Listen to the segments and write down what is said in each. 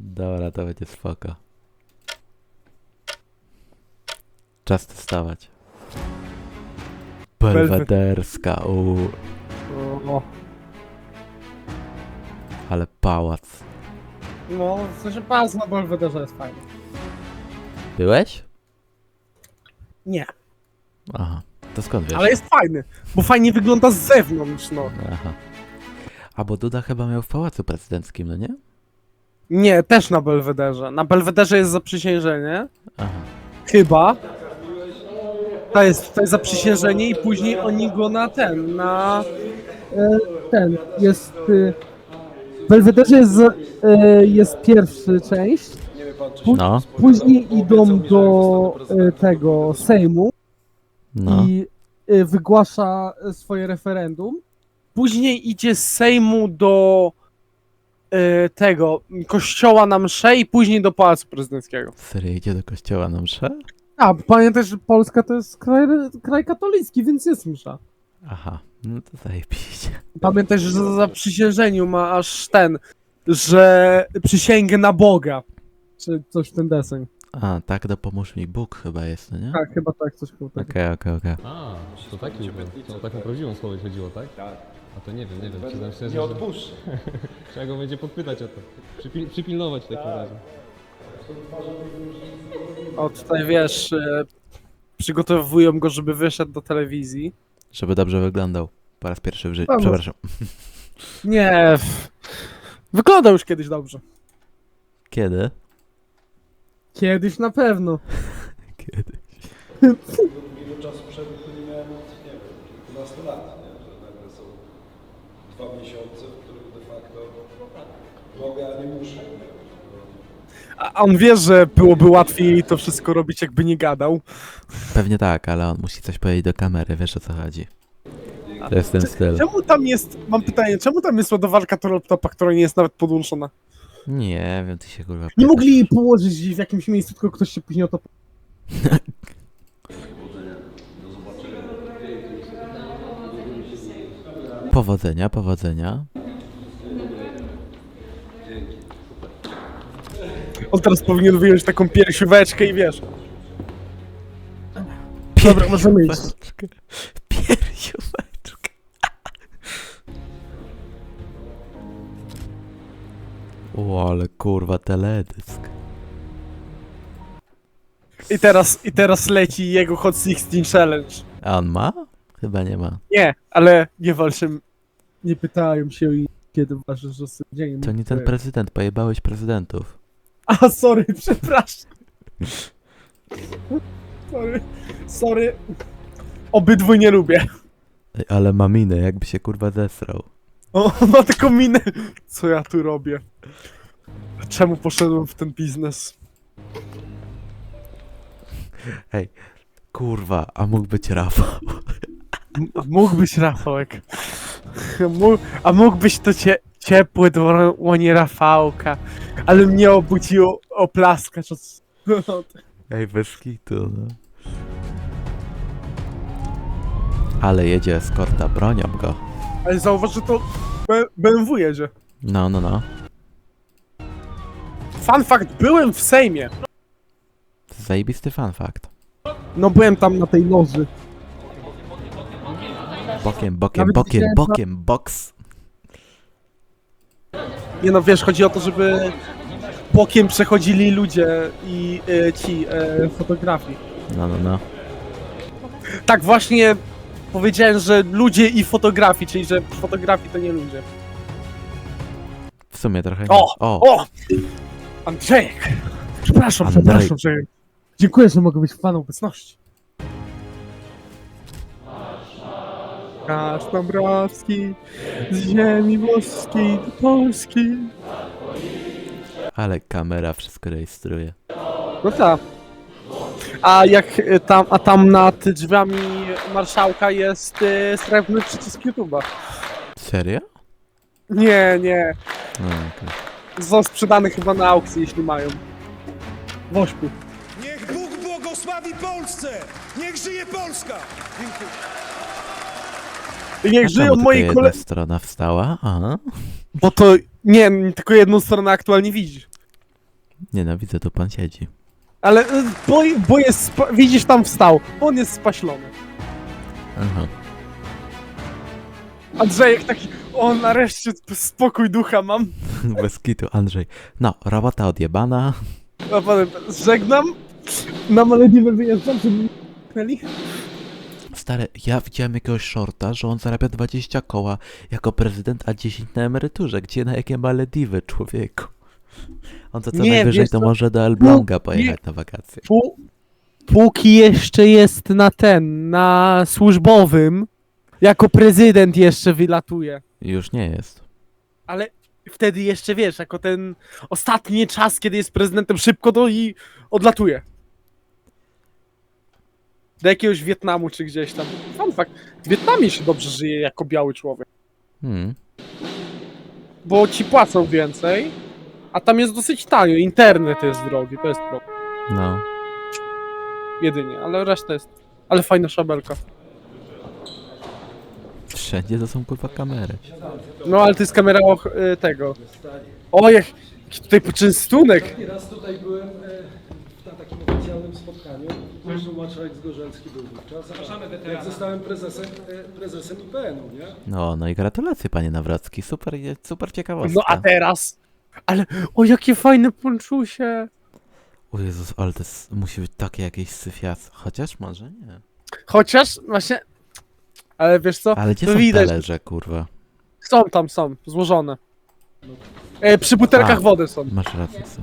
Dobra, to będzie spoko. Czas testować. Belwederska, uuu, O, ale pałac. no, w sensie pas na Belwederze jest fajny. Byłeś? Nie, Aha, to skąd wiesz? ale jest fajny, bo fajnie wygląda z zewnątrz, no. Aha. A bo Duda chyba miał w pałacu prezydenckim, no nie? Nie, też na Belwederze. Na Belwederze jest zaprzysiężenie, Aha. chyba. To jest, jest zaprzysiężenie i później oni go na ten, na... E, ten, jest... E, w Belwederze jest, e, jest pierwsza część, Pó- No, później idą do e, tego Sejmu no. i y, wygłasza y, swoje referendum. Później idzie z Sejmu do y, tego kościoła na mszę i później do Pałacu Prezydenckiego. Serio idzie do kościoła na mszę? A, pamiętaj, że Polska to jest kraj, kraj katolicki, więc jest msza. Aha, no to zajebiście. Pamiętaj, że za, za przysiężeniu ma aż ten, że przysięgę na Boga. Czy coś w ten deseń. A, tak, dopomóż mi Bóg chyba jest, no nie? Tak, chyba tak, coś tak. Okej, okej, okej. A, to taki był. To o taką prawdziwą spowiedź chodziło, tak? Tak. A to nie wiem, nie wiem, przyznam szczerze, Nie że odpuszczę. trzeba go będzie podpytać o to. Przypil przypilnować w takim razie. O, tutaj wiesz, y, przygotowują go, żeby wyszedł do telewizji. Żeby dobrze wyglądał. Po raz pierwszy w życiu. Vamos. Przepraszam. Nie. Wyglądał już kiedyś dobrze. Kiedy? Kiedyś na pewno. Kiedy? Przerwy to nie miałem od, nie wiem, kilkunastu lat, nie? że nagle są dwa miesiące, w których de facto mogę, a nie muszę. A a on wie, że byłoby łatwiej to wszystko robić, jakby nie gadał. Pewnie tak, ale on musi coś powiedzieć do kamery, wiesz o co chodzi. To jest ten styl. Czemu tam jest, mam pytanie, czemu tam jest ładowarka do laptopa, która nie jest nawet podłączona? Nie wiem, ty się kurwa Nie pytasz. mogli jej położyć w jakimś miejscu, tylko ktoś się później o to... Powodzenia, powodzenia. On teraz powinien wyjąć taką piersióweczkę i wiesz. Dobra, możemy iść. Piersióweczkę. Piersióweczkę. O, ale kurwa teledysk. I teraz, I teraz leci jego Hot 16 Challenge. A on ma? Chyba nie ma. Nie, ale nie walczę. Nie pytają się i kiedy uważasz, że. To nie ten prezydent, pojebałeś prezydentów. A, sorry, przepraszam. Sorry, sorry. Obydwu nie lubię. Ej, ale ma minę, jakby się kurwa zesrał. O, on ma taką minę. Co ja tu robię? Czemu poszedłem w ten biznes? Kurwa, a mógł być Rafał. M- Mógł być Rafałek. Mógł, a mógł być to cie, ciepłe dłonie Rafałka. Ale mnie obudziło oplaskacz od... Ej, bez kitu, no. Ale jedzie eskorta, bronią go. Ale zauważ, że to B- BMW jedzie. No, no, no. Fun fact, byłem w Sejmie. Zajebisty fun fact. No byłem tam na tej loży. Bokiem, bokiem, Nawet bokiem, widziałem- bokiem, boks. Nie no, wiesz, chodzi o to, żeby bokiem przechodzili ludzie i e, ci e, fotografii. No, no, no. Tak właśnie powiedziałem, że ludzie i fotografii, czyli że fotografii to nie ludzie. W sumie trochę nie. O! o. O! Andrzejek! Przepraszam, Andrzej. przepraszam, że... Dziękuję, że mogę być w Pana obecności. Kasz Dąbrowski z ziemi włoskiej do Polski. Ale kamera wszystko rejestruje. No tak. A jak y, tam, a tam nad drzwiami marszałka jest y, srebrny przycisk YouTube'a. Serio? Nie, nie. No, okej. Został sprzedany chyba na aukcji, jeśli mają. W. Niech Bóg błogosławi Polsce! Niech żyje Polska! Dziękuję. Niech żyją moi jedna koledzy. strona wstała? Aha. Bo to nie, tylko jedną stronę aktualnie widzisz. Nienawidzę, tu pan siedzi. Ale y, bo, bo jest, spa- widzisz tam wstał, on jest spaślony. Aha. Andrzejek taki, o nareszcie spokój ducha mam. Bez kitu, Andrzej. No, robota odjebana. A potem żegnam, na Malediwy wyjeżdżam, żeby mi pchnęli. Stary, ja widziałem jakiegoś shorta, że on zarabia 20 koła jako prezydent, a 10 na emeryturze. Gdzie na jakie Malediwy, człowieku? On to co Nie, najwyżej to co? może do Elbląga pojechać na wakacje. Pó- póki jeszcze jest na ten, na służbowym, jako prezydent jeszcze wylatuje. Już nie jest. Ale wtedy jeszcze wiesz, jako ten ostatni czas, kiedy jest prezydentem, szybko to i odlatuje. Do jakiegoś Wietnamu czy gdzieś tam. Fun fact, w Wietnamie się dobrze żyje jako biały człowiek. Hmm. Bo ci płacą więcej, a tam jest dosyć tanio. Internet jest drogi, to jest problem. No. Jedynie, ale reszta jest. Ale fajna szabelka. Wszędzie to są kurwa kamery. No ale to jest kamera och, y, tego. O, jak, jaki tutaj poczęstunek. I raz tutaj byłem e, takim oficjalnym spotkaniu. Zresztą marszałek Zgorzelski był wówczas. a Jak zostałem prezesem, e, prezesem IPN-u, nie? No, no i gratulacje panie Nawrocki. Super, super ciekawostka. No a teraz. Ale, o jakie fajne ponczusie. O Jezus, ale to jest, musi być takie jakieś syfias. Chociaż może nie. Chociaż właśnie. Ale wiesz co? Ale gdzie to są widać. talerze, kurwa? Są tam, są, złożone. E, przy butelkach A. wody są. Masz rację, są.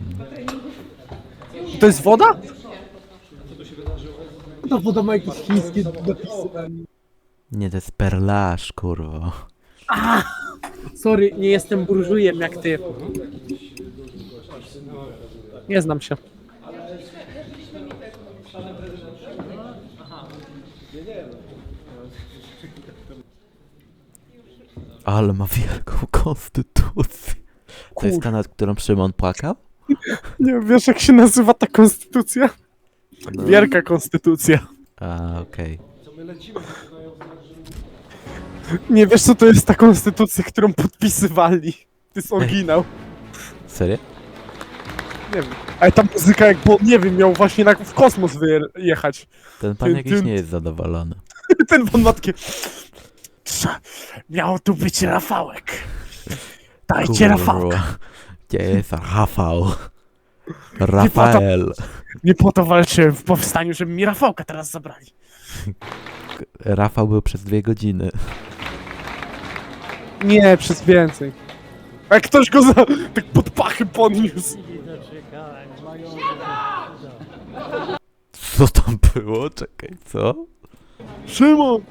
To jest woda? Ta woda ma jakieś chińskie napisy. Nie, to jest perlaż, kurwa. Sorry, nie jestem burżujem jak ty. Nie znam się. Ale ma wielką konstytucję. To jest ta, nad którą Szymon płakał? Nie wiesz jak się nazywa ta konstytucja? No. Wielka konstytucja. A, okej. Nie wiesz co to jest ta konstytucja, którą podpisywali. To jest oryginał. Serio? Nie wiem. Ale ta muzyka jak, bo nie wiem, miał właśnie na, w kosmos wyjechać. Ten pan Tyn, jakiś tyn. nie jest zadowolony. Ten pan ma takie... Trza, Miał tu być Rafałek. Dajcie Rafałka. Gdzie jest Rafał? Rafael. Nie po to walczyłem w powstaniu, żeby mi Rafałka teraz zabrali. Rafał był przez dwie godziny. Nie, przez więcej. A Jak ktoś go za, tak pod pachy podniósł. Co tam było? Czekaj, co? Szymon!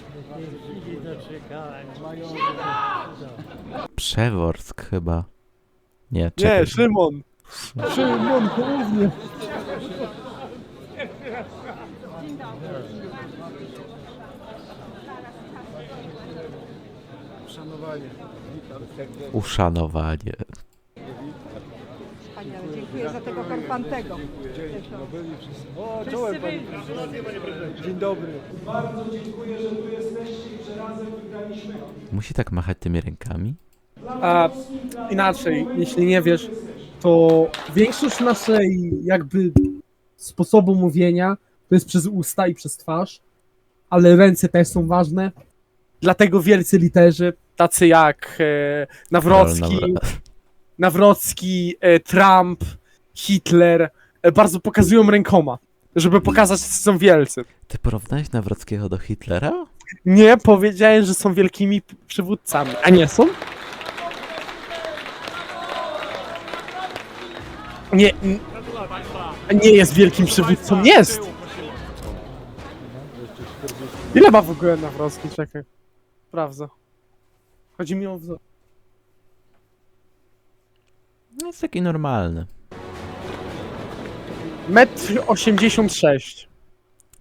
Przeworsk chyba. Nie, Nie, czekaj. Szymon! Szymon, głównie. Szanowanie. Uszanowanie. Wspaniale, dziękuję za tego Korfantego. O, czołem panie prezydencie. Dzień dobry. Bardzo dziękuję, że tu jesteście i że razem wygraliśmy. Musi tak machać tymi rękami? A inaczej, jeśli nie wiesz, to większość naszej jakby sposobu mówienia to jest przez usta i przez twarz, ale ręce też są ważne. Dlatego wielcy literzy, tacy jak e, Nawrocki, Nawra- Nawrocki, e, Trump, Hitler, e, bardzo pokazują rękoma, żeby pokazać, że są wielcy. Ty porównałeś Nawrockiego do Hitlera? Nie powiedziałem, że są wielkimi przywódcami. A nie są? Nie, nie jest wielkim przywódcą. Jest! Ile ma w ogóle Nawrocki? Czekaj. Sprawdzę. Chodzi mi o wzór. No Jest taki normalny. Metr 86.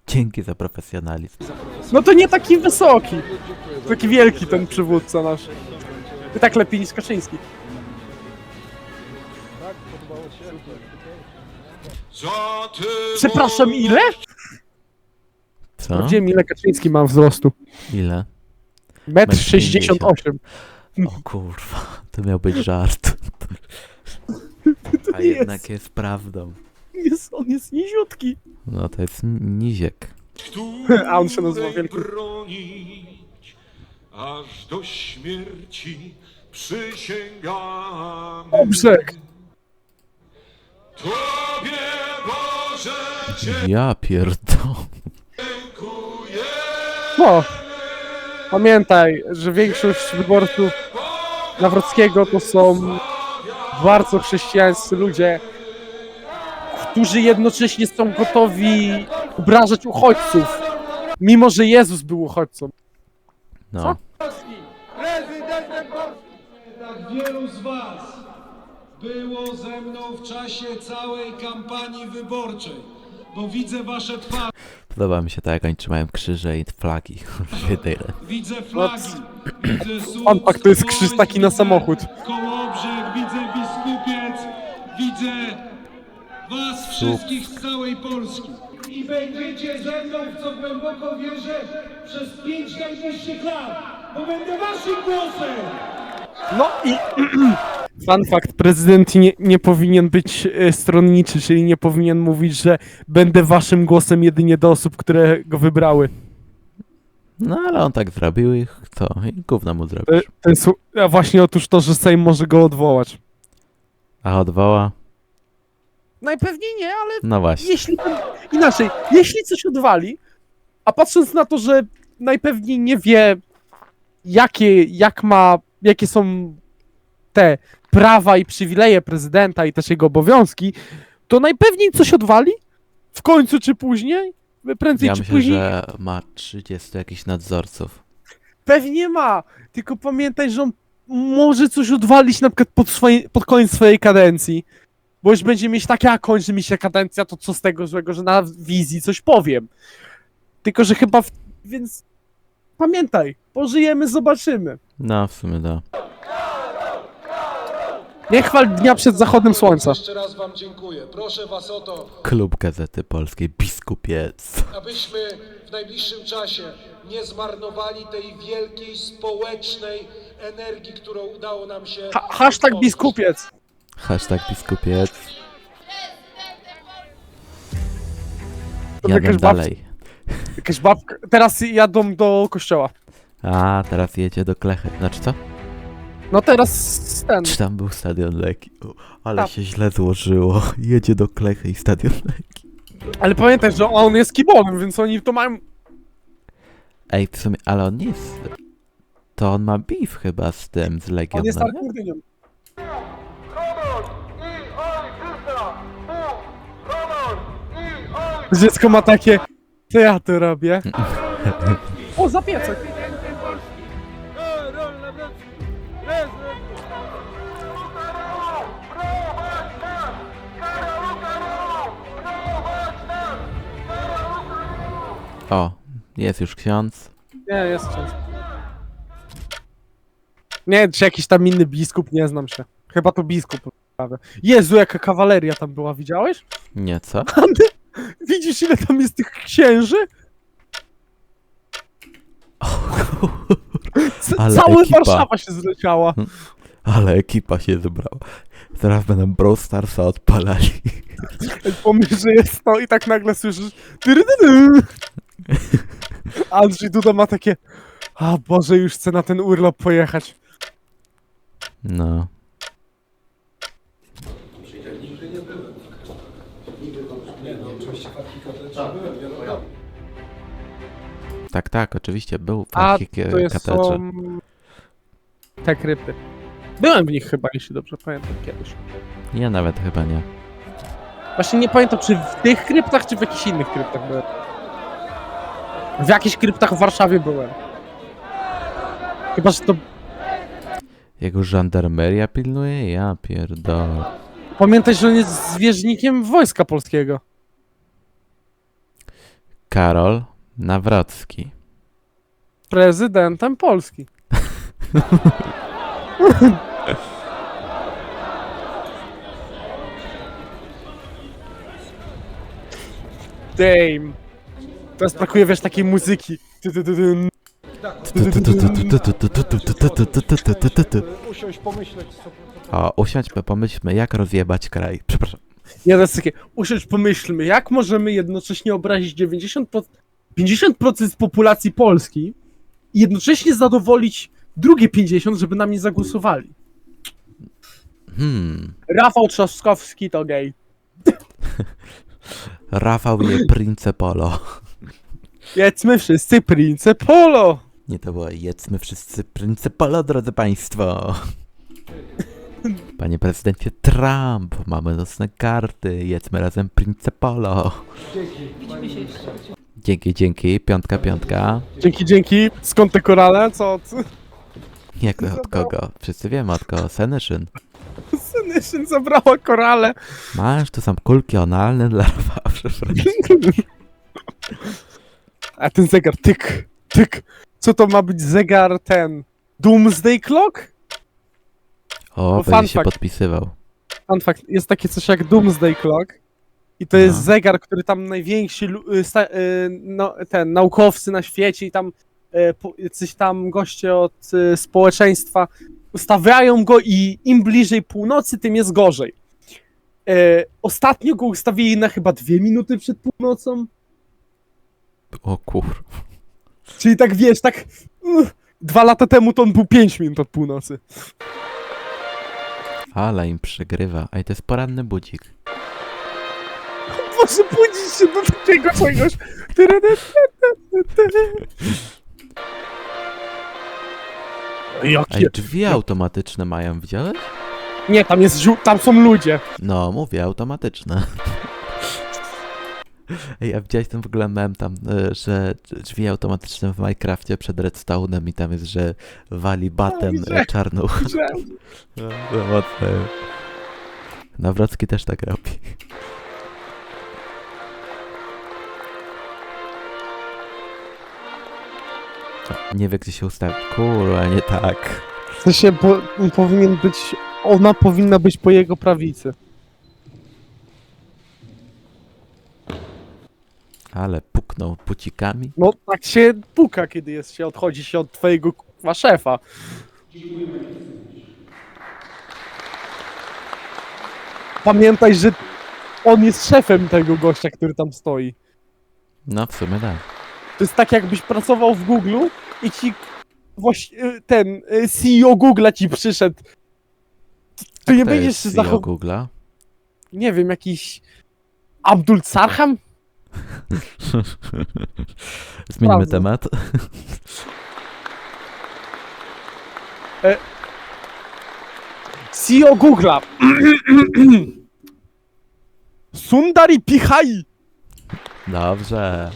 Dzięki za profesjonalizm. No to nie taki wysoki. Taki wielki ten przywódca nasz. I tak lepiej niż Kaczyński. Przepraszam, ile? Co? Gdzie ile Kaczyński ma wzrostu? Ile? Metr Metr 68. O kurwa, to miał być żart. A jednak jest, jest prawdą. jest, on jest niziutki. No to jest niziek. A on się nazywa Wielki. bronić, aż do śmierci przysięgamy. Brzeg. Tobie Boże Ja pierdolę. dziękuję. No. Pamiętaj, że większość wyborców Nawrockiego to są bardzo chrześcijańscy ludzie, którzy jednocześnie są gotowi obrażać uchodźców, mimo że Jezus był uchodźcą. No. Tak wielu z Was było ze mną w czasie całej kampanii wyborczej, bo widzę Wasze twarze, Podoba mi się tak, jak oni trzymają krzyże i flagi w jednej ręce. widzę flagi, widzę słup, Pan pak to jest krzyż taki na samochód. Kołobrzeg, widzę biskupiec, widzę Was wszystkich z całej Polski. I będziecie ze mną, w co głęboko wierzę, przez pięć najbliższych lat, bo będę Waszym głosem! No i fun fact, prezydent nie, nie powinien być e, stronniczy, czyli nie powinien mówić, że będę waszym głosem jedynie do osób, które go wybrały. No ale on tak zrobił i co? I gówno mu To, zrobisz. to jest a właśnie otóż to, że Sejm może go odwołać. A odwoła? Najpewniej nie, ale No właśnie. jeśli inaczej, jeśli coś odwali, a patrząc na to, że najpewniej nie wie, jakie, jak ma, jakie są te prawa i przywileje prezydenta i też jego obowiązki, to najpewniej coś odwali, w końcu czy później, prędzej Ja czy myślę, później, że ma 30 jakichś nadzorców. pewnie ma, tylko pamiętaj, że on może coś odwalić na przykład pod, swoje, pod koniec swojej kadencji, bo już będzie mieć takie, a kończy mi się kadencja, to co z tego złego, że na wizji coś powiem. Tylko, że chyba, w... więc pamiętaj, pożyjemy, zobaczymy. No w sumie da. Nie chwal dnia przed zachodem słońca. Jeszcze raz Wam dziękuję. Proszę Was o to, Klub Gazety Polskiej, biskupiec. abyśmy w najbliższym czasie nie zmarnowali tej wielkiej społecznej energii, którą udało nam się. Ha hashtag biskupiec. Hashtag biskupiec. Jadę jakaś babcia- dalej. Jakaś babka. Teraz jadą do kościoła. A, teraz jedzie do Klechy. Znaczy co? No teraz ten. Czy tam był stadion Leki? Ale Tam. się źle złożyło. Jedzie do Klechy i stadion Leki. Ale pamiętaj, że on jest kibolem, więc oni to mają. Ej, w sumie, ale on nie jest... To on ma beef chyba z tym, z Legią, On jest no nie? Dziecko ma takie. Co ja tu robię? O, zapiecek. O, jest już ksiądz. Nie, jest ksiądz. Nie, czy jakiś tam inny biskup, nie znam się. Chyba to biskup. prawie. Jezu, jaka kawaleria tam była, widziałeś? Nie, co? Widzisz, ile tam jest tych księży? C- Ale Cała ekipa. Warszawa się zleciała. Ale ekipa się zebrała. Zaraz będą Brawl Starsa odpalali. Pomyśl, że jest to i tak nagle słyszysz. Andrzej Duda ma takie a Boże, już chcę na ten urlop pojechać. No. Tak, tak, oczywiście był w A to jest katedrze. są te krypty. Byłem w nich chyba, jeśli dobrze pamiętam kiedyś. Ja nawet chyba nie. Właśnie nie pamiętam, czy w tych kryptach, czy w jakichś innych kryptach byłem. W jakichś kryptach w Warszawie byłem. Chyba, że to... Jego żandarmeria pilnuje? Ja pierdolę. Pamiętaj, że on jest zwierzchnikiem Wojska Polskiego. Karol Nawrocki. Prezydentem Polski. Damn. Teraz brakuje, wiesz, takiej muzyki. Ty, ty, ty, ty. Usiąść, pomyśleć, co... O, usiądźmy, pomyślmy, jak rozjebać kraj. Przepraszam. To jest takie, usiądź, pomyślmy, jak możemy jednocześnie obrazić 90%, 50% populacji Polski i jednocześnie zadowolić drugie 50%, żeby na mnie zagłosowali. Hmm. Rafał Trzaskowski to gej. Rafał je Prince Polo. Jedzmy wszyscy Prince Polo! Nie to było jedzmy wszyscy Prince Polo, drodzy państwo. Panie prezydencie Trump, mamy nocne karty, jedzmy razem Prince Polo. Dzięki, dzięki, piątka, piątka. Dzięki, dzięki. Skąd te korale? Co? Jak to od kogo? Wszyscy wiemy od kogo. Senyszyn. Syneszyn zabrała korale. Masz, to są kulki analne dla Rafała, przepraszam. A ten zegar, tyk, tyk. Co to ma być zegar ten? Doomsday Clock? O, fun będzie się fact. podpisywał. Fun fact, jest takie coś jak Doomsday Clock. I to jest No. zegar, który tam najwięksi lu- y, sta- y, no, ten, naukowcy na świecie i tam y, po- jacyś tam goście od y, społeczeństwa ustawiają go i im bliżej północy, tym jest gorzej. Y, ostatnio go ustawili na chyba dwie minuty przed północą. O kur... Czyli tak wiesz, tak. Dwa lata temu to on był 5 minut od północy. Ale im przegrywa. Ej, to jest poranny budzik. Może budzić się do takiego czegoś. Jakie? Ej, drzwi automatyczne mają, widziałeś? Nie, tam jest żół... tam są ludzie. No, mówię, automatyczne. Ej, a widziałeś ten w ogóle mem tam, y, że drzwi automatyczne w Minecrafcie przed redstone'em i tam jest, że wali batem widziałem. y, czarną. No, mocne. Nawrocki też tak robi. Nie wie, gdzie się ustawić. Kurwa, nie tak. W sensie, powinien być... Ona powinna być po jego prawicy. Ale puknął pucikami. No, tak się puka, kiedy jest się, odchodzi się od twojego kurwa szefa. Pamiętaj, że on jest szefem tego gościa, który tam stoi. No, w sumie tak. To jest tak, jakbyś pracował w Google i ci właśnie y, ten y, CEO Google'a ci przyszedł. Ty nie będziesz się CEO zachował. Google'a. Nie wiem, jakiś. Abdul Sarham? Zmieńmy Sprawdzę. temat. CEO Google'a. Sundari Pichai Dobrze.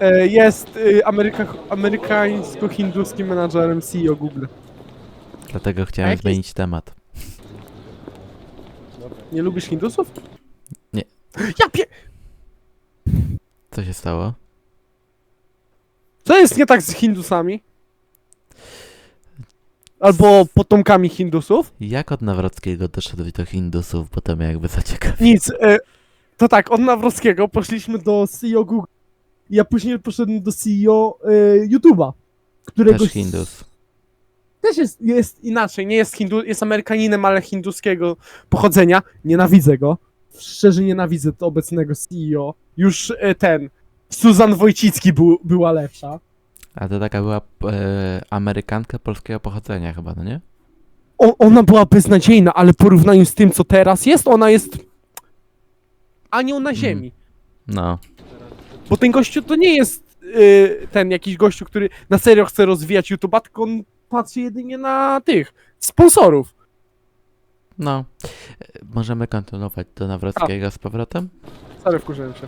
e, jest y, Ameryka, amerykańsko-hinduskim menadżerem CEO Google. Dlatego chciałem jaki zmienić temat. Nie lubisz Hindusów? Nie. Ja pie... Co się stało? Co jest nie tak z Hindusami? Albo potomkami Hindusów? Jak od Nawrockiego doszedłeś do Hindusów, bo to mnie jakby zaciekawi. Nic. E, to tak, od Nawrockiego poszliśmy do CEO Google. Ja później poszedłem do CEO e, YouTube'a. Którego Też Hindus. Też jest, jest inaczej. Nie jest hindu, jest Amerykaninem, ale hinduskiego pochodzenia. Nienawidzę go. Szczerze nienawidzę to obecnego CEO. Już e, ten. Susan Wojcicki był, była lepsza. A to taka była e, Amerykanka polskiego pochodzenia chyba, no nie? O, ona była beznadziejna, ale w porównaniu z tym, co teraz jest, ona jest anioł na ziemi. No. Bo ten gościu to nie jest y, ten jakiś gościu, który na serio chce rozwijać YouTube'a, tylko on patrzy jedynie na tych sponsorów. No. E, Możemy kontynuować do Nawrockiego z powrotem? Sorry, wkurzyłem się.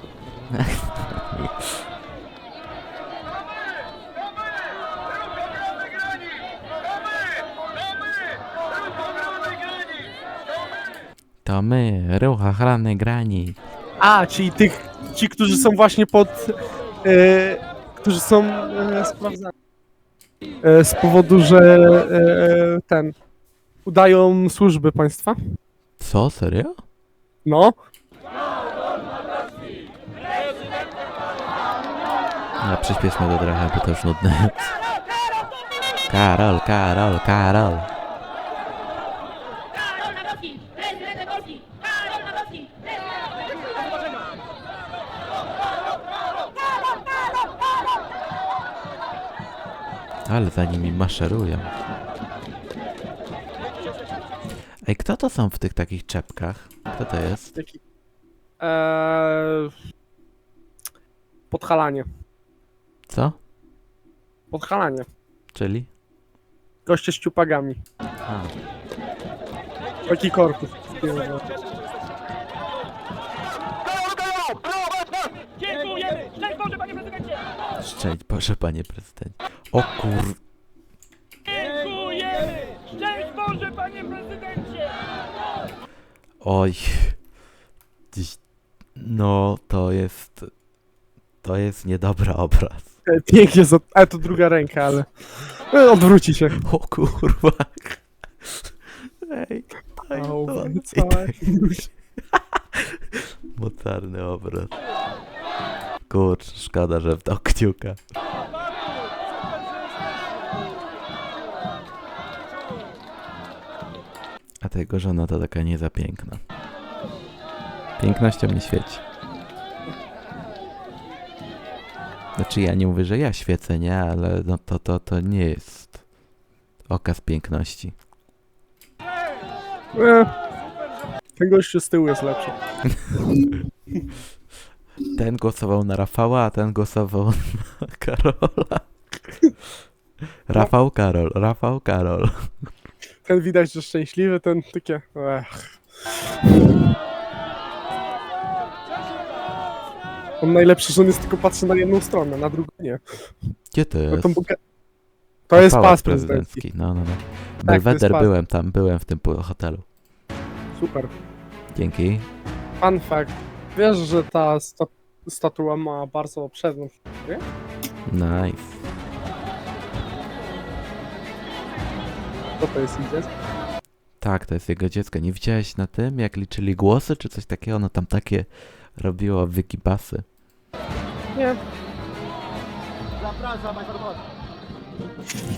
To my, ruch ochrony grani. A, czyli tych, ci, którzy są właśnie pod, e, którzy są e, sprawdzani. E, z powodu, że e, ten, udają służby państwa. Co, serio? No, A przyspieszmy to trochę, bo to już nudne. Karol, Karol, Karol. Ale za nimi maszerują. Ej, kto to są w tych takich czepkach? Kto to jest? Eee... Podhalanie. Co? Podhalanie. Czyli? Goście z ciupagami. A, Taki korpus. Dziękujemy! Szczęść Boże, panie prezydencie! szczęść Boże, panie prezydent. O kur... Dziękujemy! Szczęść Boże, panie prezydencie! Oj. Dziś... No, to jest... To jest niedobry obraz. E, Pięknie, za... ale to druga ręka, ale... E, Odwróci się. O kurwa. Ej, daj Au, to. cała- Mocarny obraz. Kurcz, szkoda, że w to kciuka. A ta jego żona to taka nie za piękna. Pięknością nie świeci. Znaczy ja nie mówię, że ja świecę, nie? Ale no to, to, to nie jest okaz piękności. E, Ten gościu z tyłu jest lepszy. Ten głosował na Rafała, a ten głosował na Karola. Rafał Karol, Rafał Karol. Ten widać, że szczęśliwy, ten takie... Ech. On najlepszy, że on jest tylko patrzy na jedną stronę, na drugą nie. Gdzie to No jest? to, buka- to jest Pałac pas prezydencki. No, no, no. jest Belweder pas. byłem tam, byłem w tym hotelu. Super. Dzięki. Fun fact. Wiesz, że ta sta statua ma bardzo obszerną historię? Nice. Co to jest idzie? Tak, to jest jego dziecko. Nie widziałeś na tym, jak liczyli głosy, czy coś takiego? Ono tam takie robiło wykibasy. Nie.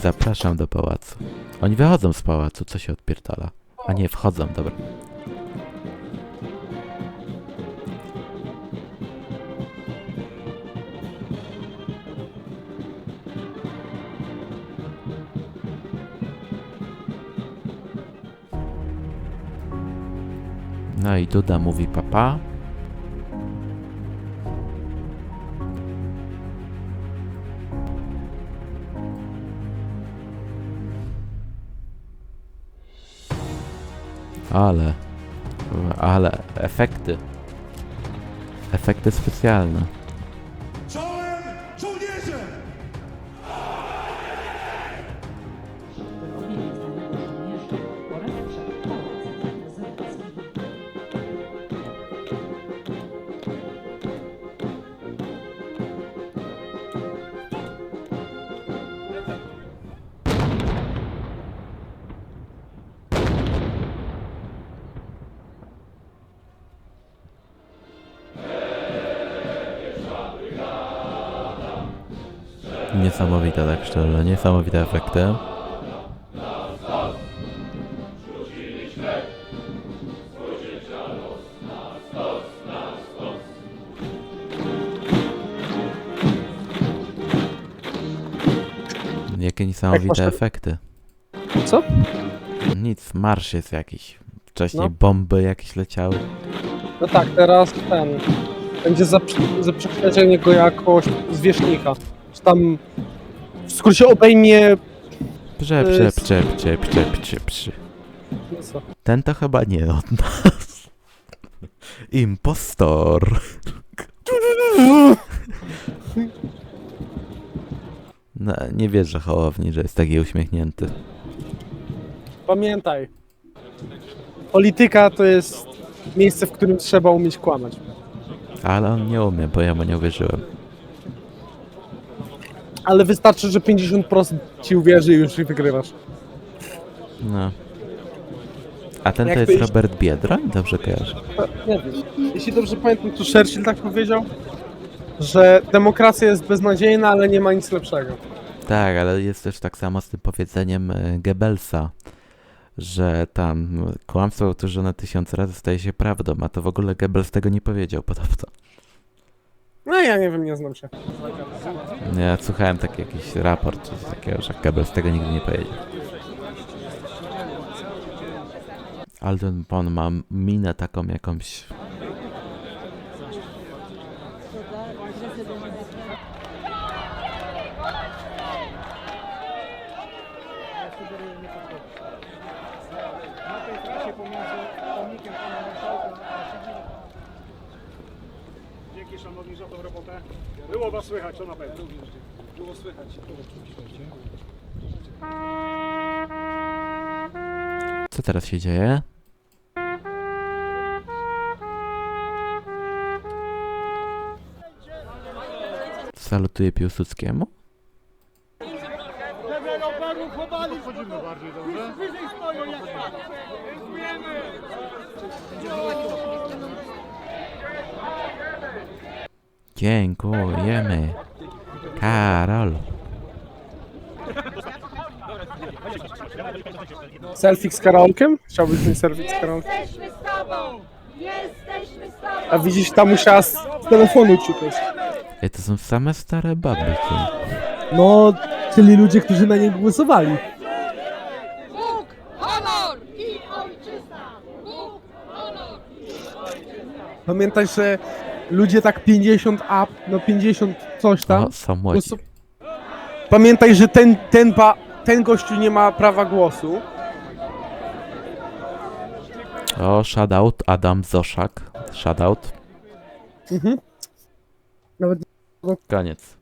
Zapraszam do pałacu. Oni wychodzą z pałacu, co się odpierdala. A nie, wchodzą, dobra. No i Duda mówi papa. Ale, ale efekty. Efekty specjalne. Niesamowite, tak szczerze, niesamowite efekty. Jakie niesamowite masz- efekty. Co? Nic, marsz jest jakiś. Wcześniej No. bomby jakieś leciały. No tak, teraz ten. Będzie za, za go jako zwierzchnika. Czy tam w skrócie obejmie. Prze, To prze, jest- prze, prze, prze, prze, prze. No co? Ten to chyba nie od nas. Impostor. No, nie wierzę Hołowni, że jest taki uśmiechnięty. Pamiętaj. Polityka to jest miejsce, w którym trzeba umieć kłamać. Ale on nie umie, bo ja mu nie uwierzyłem. Ale wystarczy, że 50% ci uwierzy i już wygrywasz. No. A ten Jak to jest Robert Biedroń? Dobrze kojarzę. Nie wiem. Jeśli dobrze pamiętam, to Churchill tak powiedział, że demokracja jest beznadziejna, ale nie ma nic lepszego. Tak, ale jest też tak samo z tym powiedzeniem e, Goebbelsa, że tam e, kłamstwo powtórzone tysiąc razy staje się prawdą, a to w ogóle Goebbels tego nie powiedział podobno. No ja nie wiem, nie znam się. Ja słuchałem taki jakiś raport czy coś takiego, że Goebbels tego nigdy nie powiedział. Alden Bon ma minę taką jakąś... dzieje? Salutuję Piłsudskiemu? Dziękujemy. Karol. Selfie z Karolkiem? Chciałbyś mieć selfie z Karolkiem? Jesteśmy z tobą! Jesteśmy z tobą! A widzisz, tam musiała z telefonu ciupać. Ej, to są same stare baby tu. No, czyli ludzie, którzy na niej głosowali. Bóg, honor i ojczyzna! Bóg, honor! Pamiętaj, że ludzie tak 50 up, no 50 coś tam. O, są młodzi. głosu- Pamiętaj, że ten, ten, ba, ten gościu nie ma prawa głosu. O, shoutout, Adam Zoszak. Shoutout. Nawet Koniec.